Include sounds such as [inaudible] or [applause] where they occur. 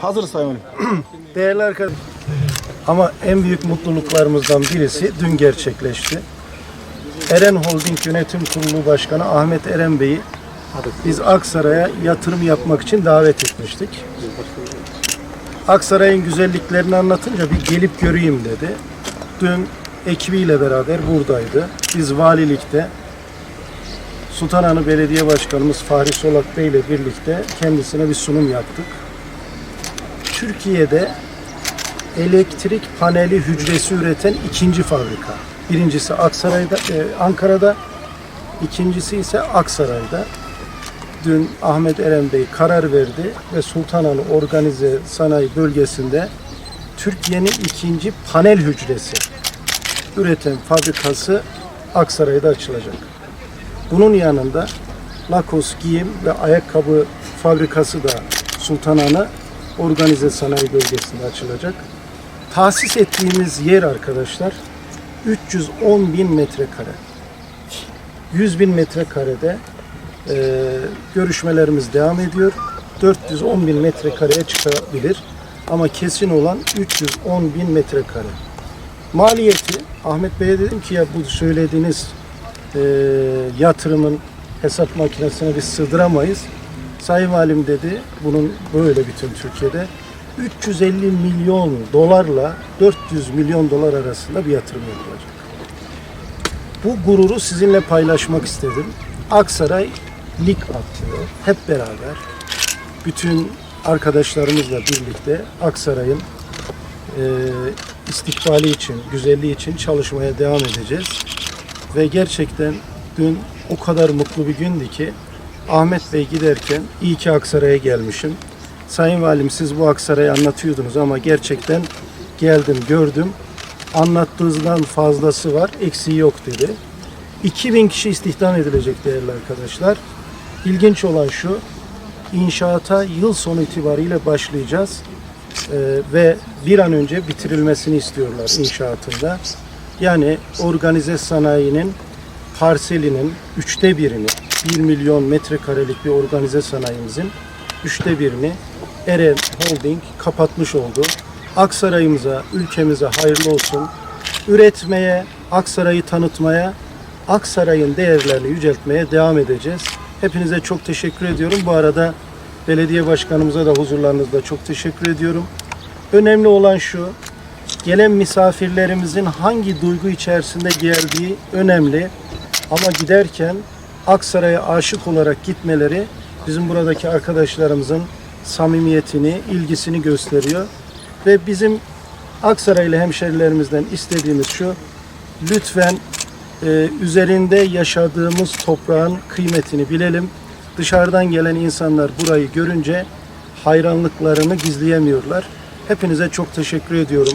Hazırız Sayın. [clears throat] Değerli arkadaşlar, ama en büyük mutluluklarımızdan birisi dün gerçekleşti. Eren Holding Yönetim Kurulu Başkanı Ahmet Eren Bey'i biz Aksaray'a yatırım yapmak için davet etmiştik. Aksaray'ın güzelliklerini anlatınca bir gelip göreyim dedi. Dün ekibiyle beraber buradaydı. Biz valilikte Sultanhanı Belediye Başkanımız Fahri Solak Bey ile birlikte kendisine bir sunum yaptık. Türkiye'de elektrik paneli hücresi üreten ikinci fabrika. Birincisi Aksaray'da, e, Ankara'da, ikincisi ise Aksaray'da. Dün Ahmet Eren Bey karar verdi ve Sultanhanı Organize Sanayi Bölgesi'nde Türkiye'nin ikinci panel hücresi üreten fabrikası Aksaray'da açılacak. Bunun yanında Lakos giyim ve ayakkabı fabrikası da Sultanhanı Organize Sanayi Bölgesi'nde açılacak. Tahsis ettiğimiz yer arkadaşlar 310 bin metrekare. 100 bin metrekarede e, görüşmelerimiz devam ediyor. 410 bin metrekareye çıkabilir. Ama kesin olan 310 bin metrekare. Maliyeti Ahmet Bey'e dedim ki ya bu söylediğiniz e, yatırımın hesap makinesine biz sığdıramayız. Sayın Valim dedi bunun böyle bütün Türkiye'de 350 milyon dolarla 400 milyon dolar arasında bir yatırım yapılacak. Bu gururu sizinle paylaşmak istedim. Aksaray lig atlıyor. Hep beraber bütün arkadaşlarımızla birlikte Aksaray'ın e, istikbali için, güzelliği için çalışmaya devam edeceğiz. Ve gerçekten dün o kadar mutlu bir gündü ki Ahmet Bey giderken iyi ki Aksaray'a gelmişim. Sayın Valim siz bu Aksaray'ı anlatıyordunuz ama gerçekten geldim gördüm. Anlattığınızdan fazlası var, eksiği yok dedi. 2000 kişi istihdam edilecek değerli arkadaşlar. İlginç olan şu, inşaata yıl sonu itibariyle başlayacağız. Ee, ve bir an önce bitirilmesini istiyorlar inşaatında. Yani organize sanayinin parselinin üçte birini, 1 milyon metrekarelik bir organize sanayimizin üçte birini Eren Holding kapatmış oldu. Aksaray'ımıza, ülkemize hayırlı olsun. Üretmeye, Aksaray'ı tanıtmaya, Aksaray'ın değerlerini yüceltmeye devam edeceğiz. Hepinize çok teşekkür ediyorum. Bu arada belediye başkanımıza da huzurlarınızda çok teşekkür ediyorum. Önemli olan şu, gelen misafirlerimizin hangi duygu içerisinde geldiği önemli. Ama giderken Aksaray'a aşık olarak gitmeleri bizim buradaki arkadaşlarımızın samimiyetini, ilgisini gösteriyor. Ve bizim Aksaraylı hemşerilerimizden istediğimiz şu, lütfen e, üzerinde yaşadığımız toprağın kıymetini bilelim. Dışarıdan gelen insanlar burayı görünce hayranlıklarını gizleyemiyorlar. Hepinize çok teşekkür ediyorum.